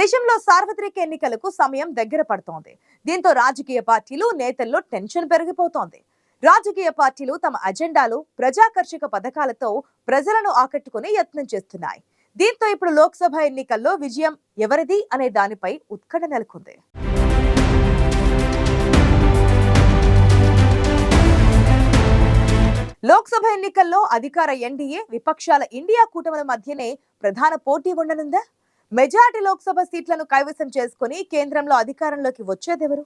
దేశంలో సార్వత్రిక ఎన్నికలకు సమయం దగ్గర పడుతోంది. దీంతో రాజకీయ పార్టీలు నేతల్లో టెన్షన్ పెరిగిపోతోంది. రాజకీయ పార్టీలు తమ అజెండాలు ప్రజాకర్షక పథకాలతో ప్రజలను ఆకట్టుకునే యత్నం చేస్తున్నాయి. దీంతో ఇప్పుడు లోక్సభ ఎన్నికల్లో విజయం ఎవరిది అనే దానిపై ఉత్కంఠ నెలకొంది. లోక్సభ ఎన్నికల్లో అధికార ఎన్డీఏ విపక్షాల ఇండియా కూటమిల మధ్యనే ప్రధాన పోటీ ఉండనుందా? మెజార్టీ లోక్సభ సీట్లను కైవసం చేసుకుని కేంద్రంలో అధికారంలోకి వచ్చేదెవరు?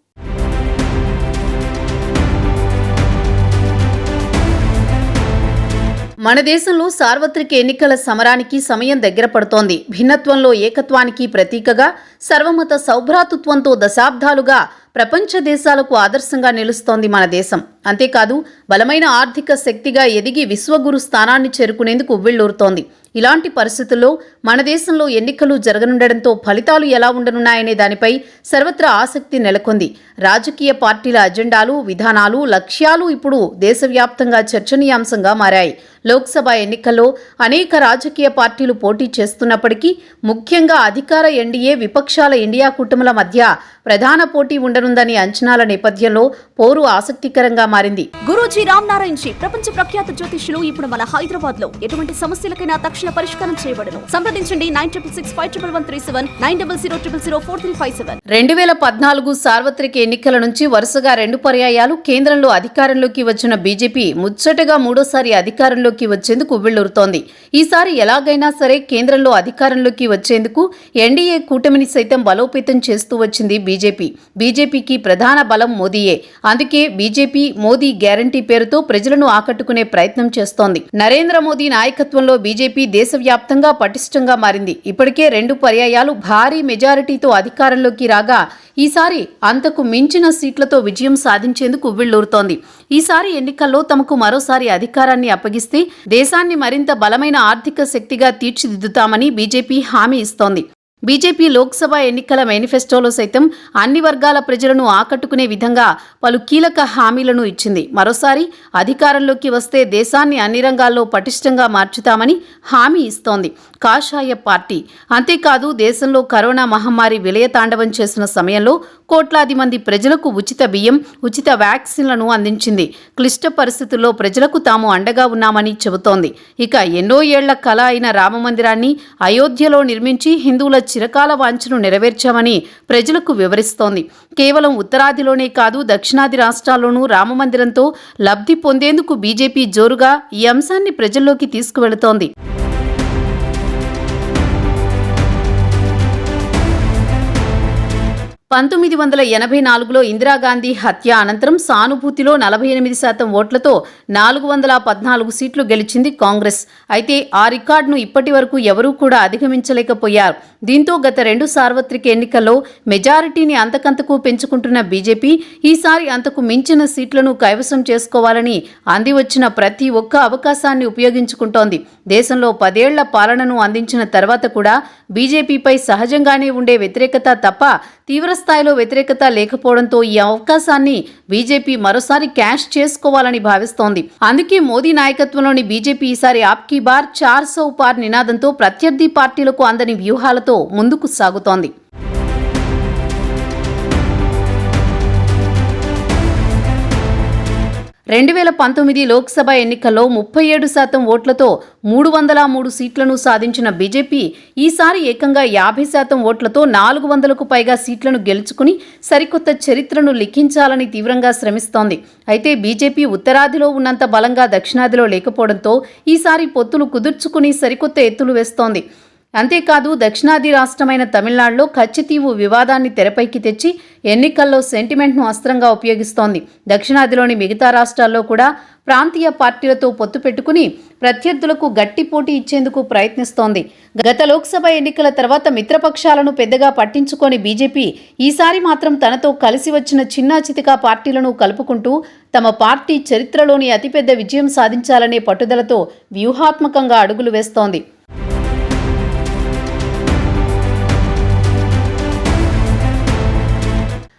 మన దేశంలో సార్వత్రిక ఎన్నికల సమరానికి సమయం దగ్గర పడుతోంది. భిన్నత్వంలో ఏకత్వానికి ప్రతీకగా సర్వమత సౌభ్రాతృత్వంతో దశాబ్దాలుగా ప్రపంచ దేశాలకు ఆదర్శంగా నిలుస్తోంది మన దేశం. అంతేకాదు బలమైన ఆర్థిక శక్తిగా ఎదిగి విశ్వగురు స్థానాన్ని చేరుకునేందుకు ఉవ్విళ్ళూరుతోంది ఇలాంటి పరిస్థితుల్లో మన దేశంలో ఎన్నికలు జరగనుండడంతో ఫలితాలు ఎలా ఉండనున్నాయనే దానిపై సర్వత్రా ఆసక్తి నెలకొంది. రాజకీయ పార్టీల అజెండాలు విధానాలు లక్ష్యాలు ఇప్పుడు దేశవ్యాప్తంగా చర్చనీయాంశంగా మారాయి. లోక్సభ ఎన్నికల్లో అనేక రాజకీయ పార్టీలు పోటీ చేస్తున్నప్పటికీ ముఖ్యంగా అధికార ఎన్డీఏ విపక్షాల ఇండియా కూటముల మధ్య ప్రధాన పోటీ ఉండనుందని అంచనాల నేపథ్యంలో పోరు ఆసక్తికరంగా మారింది. గురూజీ రామ్ నారాయణ్ జీ ప్రపంచ ప్రఖ్యాత జ్యోతిష్యులు ఇప్పుడు మన హైదరాబాద్లో ఎటువంటి సమస్యలకైనా తక్షణ పరిష్కారం చేయబడను. సంప్రదించండి nine triple six five triple one three seven nine double zero triple zero four three five seven. రెండు వేల పద్నాలుగు సార్వత్రిక ఎన్నికల నుంచి వరుసగా రెండు పర్యాయాలు కేంద్రంలో అధికారంలోకి వచ్చిన బీజేపీ ముచ్చటగా మూడోసారి అధికారంలోకి వచ్చేందుకు ఉవ్విళ్ళూరుతోంది ఈసారి ఎలాగైనా సరే కేంద్రంలో అధికారంలోకి వచ్చేందుకు ఎన్డీఏ కూటమిని సైతం బలోపేతం చేస్తూ వచ్చింది బీజేపీ. బీజేపీకి ప్రధాన బలం మోదీయే. అందుకే బీజేపీ మోదీ గ్యారంటీ పేరుతో ప్రజలను ఆకట్టుకునే ప్రయత్నం చేస్తోంది. నరేంద్ర మోదీ నాయకత్వంలో బీజేపీ దేశవ్యాప్తంగా పటిష్టంగా మారింది. ఇప్పటికే రెండు పర్యాయాలు భారీ మెజారిటీతో అధికారంలోకి రాగా ఈసారి అంతకు మించిన సీట్లతో విజయం సాధించేందుకు ఉవ్విళ్ళూరుతోంది ఈసారి ఎన్నికల్లో తమకు మరోసారి అధికారాన్ని అప్పగిస్తే దేశాన్ని మరింత బలమైన ఆర్థిక శక్తిగా తీర్చిదిద్దుతామని బీజేపీ హామీ ఇస్తోంది. బీజేపీ లోక్సభ ఎన్నికల మేనిఫెస్టోలో సైతం అన్ని వర్గాల ప్రజలను ఆకట్టుకునే విధంగా పలు కీలక హామీలను ఇచ్చింది. మరోసారి అధికారంలోకి వస్తే దేశాన్ని అన్ని రంగాల్లో పటిష్టంగా మార్చుతామని హామీ ఇస్తోంది కాషాయ పార్టీ. అంతేకాదు దేశంలో కరోనా మహమ్మారి విలయతాండవం చేసిన సమయంలో కోట్లాది మంది ప్రజలకు ఉచిత బియ్యం ఉచిత వ్యాక్సిన్లను అందించింది. క్లిష్ట పరిస్థితుల్లో ప్రజలకు తాము అండగా ఉన్నామని చెబుతోంది. ఇక ఎన్నో ఏళ్ళ కళ అయిన రామమందిరాన్ని అయోధ్యలో నిర్మించి హిందువుల చిరకాల వాంఛను నెరవేర్చామని ప్రజలకు వివరిస్తోంది. కేవలం ఉత్తరాదిలోనే కాదు దక్షిణాది రాష్ట్రాల్లోనూ రామమందిరంతో లబ్ధి పొందేందుకు బీజేపీ జోరుగా ఈ అంశాన్ని ప్రజల్లోకి తీసుకువెళుతోంది. పంతొమ్మిది వందల ఎనభై నాలుగులో ఇందిరాగాంధీ హత్య అనంతరం సానుభూతిలో నలభై ఎనిమిది శాతం ఓట్లతో నాలుగు వందల పద్నాలుగు సీట్లు గెలిచింది కాంగ్రెస్. అయితే ఆ రికార్డును ఇప్పటి వరకు ఎవరూ కూడా అధిగమించలేకపోయారు. దీంతో గత రెండు సార్వత్రిక ఎన్నికల్లో మెజారిటీని అంతకంతకు పెంచుకుంటున్న బీజేపీ ఈసారి అంతకు మించిన సీట్లను కైవసం చేసుకోవాలని అంది వచ్చిన ప్రతి ఒక్క అవకాశాన్ని ఉపయోగించుకుంటోంది. దేశంలో పదేళ్ళ పాలనను అందించిన తర్వాత కూడా బీజేపీపై సహజంగానే ఉండే వ్యతిరేకత తప్ప తీవ్ర స్థాయిలో వ్యతిరేకత లేకపోవడంతో ఈ అవకాశాన్ని బీజేపీ మరోసారి క్యాష్ చేసుకోవాలని భావిస్తోంది. అందుకే మోదీ నాయకత్వంలోని బీజేపీ ఈసారి ఆప్కీ బార్ చార్ సౌ పార్ నినాదంతో ప్రత్యర్థి పార్టీలకు అందని వ్యూహాలతో ముందుకు సాగుతోంది. రెండు వేల పంతొమ్మిది లోక్సభ ఎన్నికల్లో ముప్పై ఏడు శాతం ఓట్లతో మూడు వందల మూడు సీట్లను సాధించిన బీజేపీ ఈసారి ఏకంగా యాభై శాతం ఓట్లతో నాలుగు వందలకు పైగా సీట్లను గెలుచుకుని సరికొత్త చరిత్రను లిఖించాలని తీవ్రంగా శ్రమిస్తోంది. అయితే బీజేపీ ఉత్తరాదిలో ఉన్నంత బలంగా దక్షిణాదిలో లేకపోవడంతో ఈసారి పొత్తులు కుదుర్చుకుని సరికొత్త ఎత్తులు వేస్తోంది. అంతేకాదు దక్షిణాది రాష్ట్రమైన తమిళనాడులో కచ్చితీవు వివాదాన్ని తెరపైకి తెచ్చి ఎన్నికల్లో సెంటిమెంట్ను అస్త్రంగా ఉపయోగిస్తోంది. దక్షిణాదిలోని మిగతా రాష్ట్రాల్లో కూడా ప్రాంతీయ పార్టీలతో పొత్తు పెట్టుకుని ప్రత్యర్థులకు గట్టి పోటీ ఇచ్చేందుకు ప్రయత్నిస్తోంది. గత లోక్సభ ఎన్నికల తర్వాత మిత్రపక్షాలను పెద్దగా పట్టించుకొని బీజేపీ ఈసారి మాత్రం తనతో కలిసి వచ్చిన చిన్నా చితికా పార్టీలను కలుపుకుంటూ తమ పార్టీ చరిత్రలోని అతిపెద్ద విజయం సాధించాలనే పట్టుదలతో వ్యూహాత్మకంగా అడుగులు వేస్తోంది.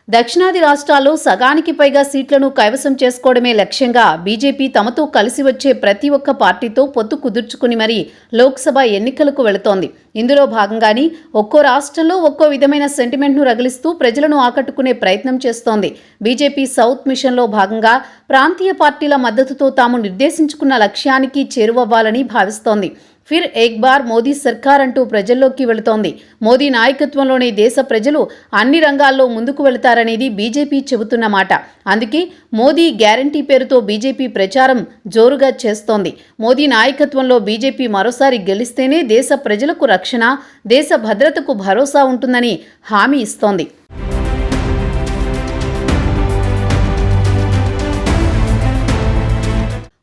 దక్షిణాది రాష్ట్రాల్లో సగానికి పైగా సీట్లను కైవసం చేసుకోవడమే లక్ష్యంగా బీజేపీ తమతో కలిసి వచ్చే ప్రతి ఒక్క పార్టీతో పొత్తు కుదుర్చుకుని మరీ లోక్సభ ఎన్నికలకు వెళుతోంది. ఇందులో భాగంగానే ఒక్కో రాష్ట్రంలో ఒక్కో విధమైన సెంటిమెంట్ను రగిలిస్తూ ప్రజలను ఆకట్టుకునే ప్రయత్నం చేస్తోంది. బీజేపీ సౌత్ మిషన్లో భాగంగా ప్రాంతీయ పార్టీల మద్దతుతో తాము నిర్దేశించుకున్న లక్ష్యానికి చేరువవ్వాలని భావిస్తోంది. ఫిర్ ఏక్ బార్ మోదీ సర్కార్ అంటూ ప్రజల్లోకి వెళుతోంది. మోదీ నాయకత్వంలోని దేశ ప్రజలు అన్ని రంగాల్లో ముందుకు వెళతారనేది బీజేపీ చెబుతున్న మాట. అందుకే మోదీ గ్యారంటీ పేరుతో బీజేపీ ప్రచారం జోరుగా చేస్తోంది. మోదీ నాయకత్వంలో బీజేపీ మరోసారి గెలిస్తేనే దేశ ప్రజలకు రక్షణ దేశ భద్రతకు భరోసా ఉంటుందని హామీ ఇస్తోంది.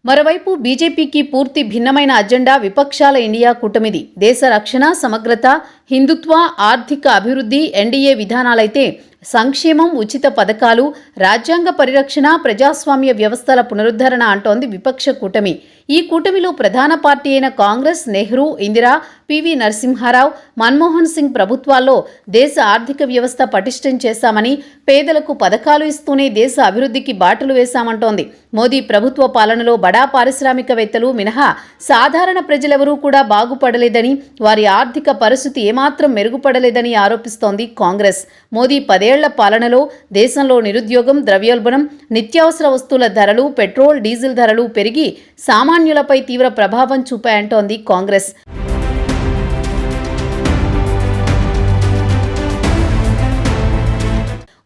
మరోవైపు బీజేపీకి పూర్తి భిన్నమైన అజెండా విపక్షాల ఇండియా కూటమిది. దేశ రక్షణ సమగ్రత హిందుత్వ ఆర్థిక అభివృద్ధి ఎన్డీఏ విధానాలైతే సంక్షేమం ఉచిత పథకాలు రాజ్యాంగ పరిరక్షణ ప్రజాస్వామ్య వ్యవస్థల పునరుద్ధరణ అంటోంది విపక్ష కూటమి. ఈ కూటమిలో ప్రధాన పార్టీ అయిన కాంగ్రెస్ నెహ్రూ ఇందిరా పివి నరసింహారావు మన్మోహన్ సింగ్ ప్రభుత్వాల్లో దేశ ఆర్థిక వ్యవస్థ పటిష్టం చేశామని పేదలకు పథకాలు ఇస్తూనే దేశ అభివృద్ధికి బాటలు వేశామంటోంది. మోదీ ప్రభుత్వ పాలనలో బడా పారిశ్రామికవేత్తలు మినహా సాధారణ ప్రజలెవరూ కూడా బాగుపడలేదని వారి ఆర్థిక పరిస్థితి ఏమాత్రం మెరుగుపడలేదని ఆరోపిస్తోంది కాంగ్రెస్. మోదీ పదేళ్ళ పాలనలో దేశంలో నిరుద్యోగం ద్రవ్యోల్బణం నిత్యావసర వస్తువుల ధరలు పెట్రోల్ డీజిల్ ధరలు పెరిగి సామాన్యులపై తీవ్ర ప్రభావం చూపాయంటోంది కాంగ్రెస్.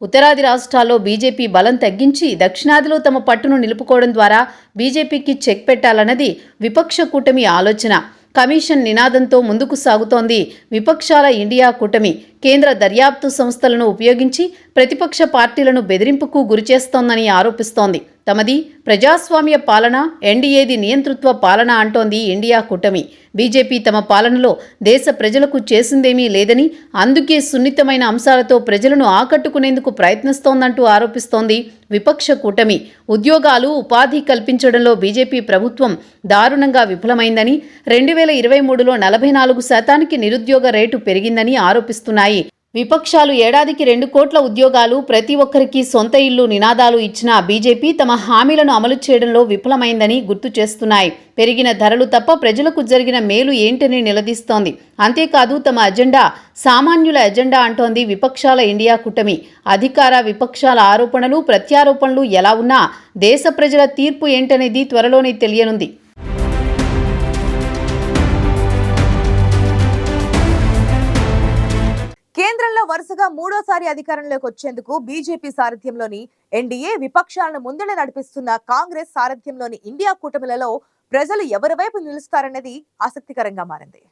ఉత్తరాది రాష్ట్రాల్లో బీజేపీ బలం తగ్గించి దక్షిణాదిలో తమ పట్టును నిలుపుకోవడం ద్వారా బీజేపీకి చెక్ పెట్టాలన్నది విపక్ష కూటమి ఆలోచన. కమిషన్ నినాదంతో ముందుకు సాగుతోంది విపక్షాల ఇండియా కూటమి. కేంద్ర దర్యాప్తు సంస్థలను ఉపయోగించి ప్రతిపక్ష పార్టీలను బెదిరింపుకు గురిచేస్తోందని ఆరోపిస్తోంది. తమది ప్రజాస్వామ్య పాలన ఎన్డీఏది నియంతృత్వ పాలన అంటోంది ఇండియా కూటమి. బీజేపీ తమ పాలనలో దేశ ప్రజలకు చేసిందేమీ లేదని అందుకే సున్నితమైన అంశాలతో ప్రజలను ఆకట్టుకునేందుకు ప్రయత్నిస్తోందంటూ ఆరోపిస్తోంది విపక్ష కూటమి. ఉద్యోగాలు ఉపాధి కల్పించడంలో బీజేపీ ప్రభుత్వం దారుణంగా విఫలమైందని రెండు వేల ఇరవై మూడులో నలభై నాలుగు శాతానికి నిరుద్యోగ రేటు పెరిగిందని ఆరోపిస్తున్నాయి. విపక్షాలు ఏడాదికి రెండు కోట్ల ఉద్యోగాలు ప్రతి ఒక్కరికి సొంత ఇల్లు నినాదాలు ఇచ్చిన బీజేపీ తమ హామీలను అమలు చేయడంలో విఫలమైందని గుర్తు చేస్తున్నాయి. పెరిగిన ధరలు తప్ప ప్రజలకు జరిగిన మేలు ఏంటని నిలదీస్తోంది. అంతేకాదు తమ అజెండా సామాన్యుల ఎజెండా అంటోంది విపక్షాల ఇండియా కూటమి. అధికార విపక్షాల ఆరోపణలు ప్రత్యారోపణలు ఎలా ఉన్నా దేశ ప్రజల తీర్పు ఏంటనేది త్వరలోనే తెలియనుంది. వరుసగా మూడోసారి అధికారంలోకి వచ్చేందుకు బీజేపీ సారథ్యంలోని ఎన్డీఏ విపక్షాలను ముందడ నడిపిస్తున్న కాంగ్రెస్ సారథ్యంలోని ఇండియా కూటమిలలో ప్రజలు ఎవరి వైపు నిలుస్తారన్నది ఆసక్తికరంగా మారింది.